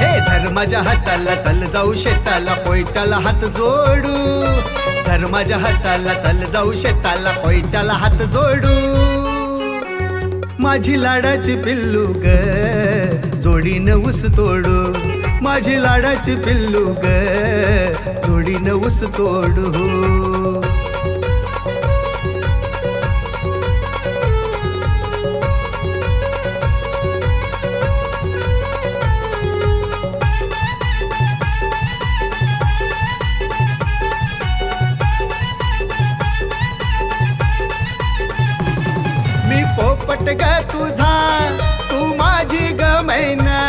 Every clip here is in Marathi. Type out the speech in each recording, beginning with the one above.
हे धर्माच्या हाताला चल जाऊ शेताला कोयत्याला हात जोडू. धर्माच्या हाताला चल जाऊ शेताला कोयत्याला हात जोडू. माझी लाडाची पिल्लू ग. जोडीनं ऊस तोडू. माझी लाडाची पिल्लू ग. जोडीनं ऊस तोडू. पोपट ग तुझा तू माझी ग मैना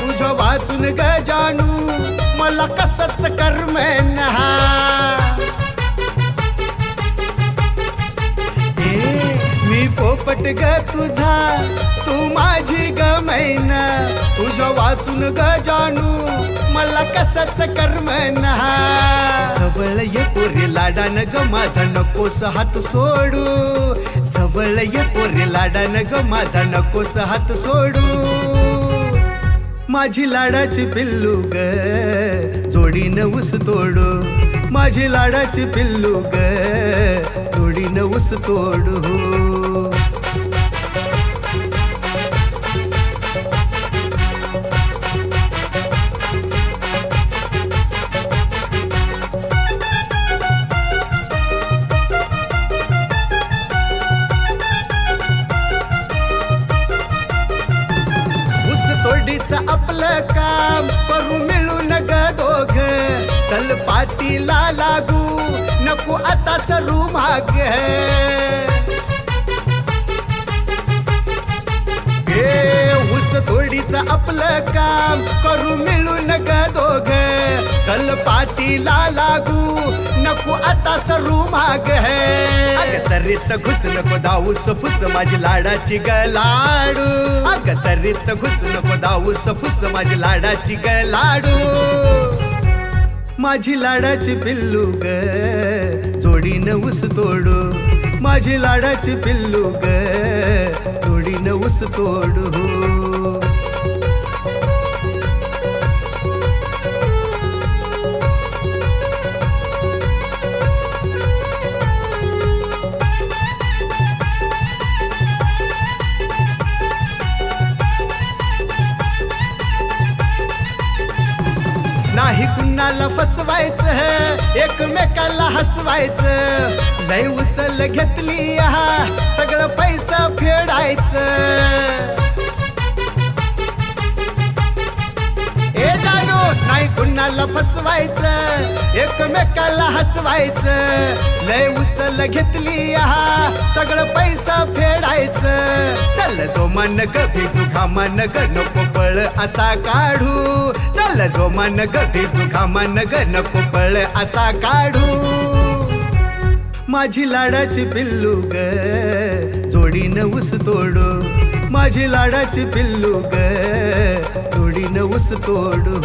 तुझं वाचून ग जानू मला कसच करमेना ए, मी पोपट ग तुझा तू माझी ग मैना तुझं वाचून ग जानू मला कसच करमना जवळ ये पोरी लाडान ग माझा नकोस हात सोडू. जवळ ये पोरी लाडान ग माझा नकोस हात सोडू. माझी लाडाची पिल्लू ग जोडीनं ऊस तोडू. माझी लाडाची पिल्लू ग जोडीनं ऊस तोडू. पातीला लागू. नको आता सरू माग. ए, ऊस तोडीचं आपलं काम करू मिळून ग दोघ. चल पातीला लागू. नको आता सरू माग. अग सरीत घुस नको धावूस फुस माझी लाडाची ग लाडू अग सरीत घुस नको धावूस फुस माझी लाडाची ग लाडू माझी लाडाची पिल्लू ग. जोडीनं ऊस तोडू. माझी लाडाची पिल्लू ग. जोडीनं ऊस तोडू. नाही फसवायचं एकमेकाला हसवायचं. लय उचल घेतली हा सगळं पैसा फेडायचं. जाणू नाही कुणाला फसवायचं एकमेकाला हसवायचं. लय उचल घेतली हा सगळं पैसा फेडायचं. चल जो मन ग भिजू घामान ग नको पळ असा काढू. चल जो मन ग भिजू घामान ग नको पळ असा काढू. माझी लाडाची पिल्लू ग जोडीनं ऊस तोडू. माझी लाडाची पिल्लू ग जोडीनं ऊस तोडू.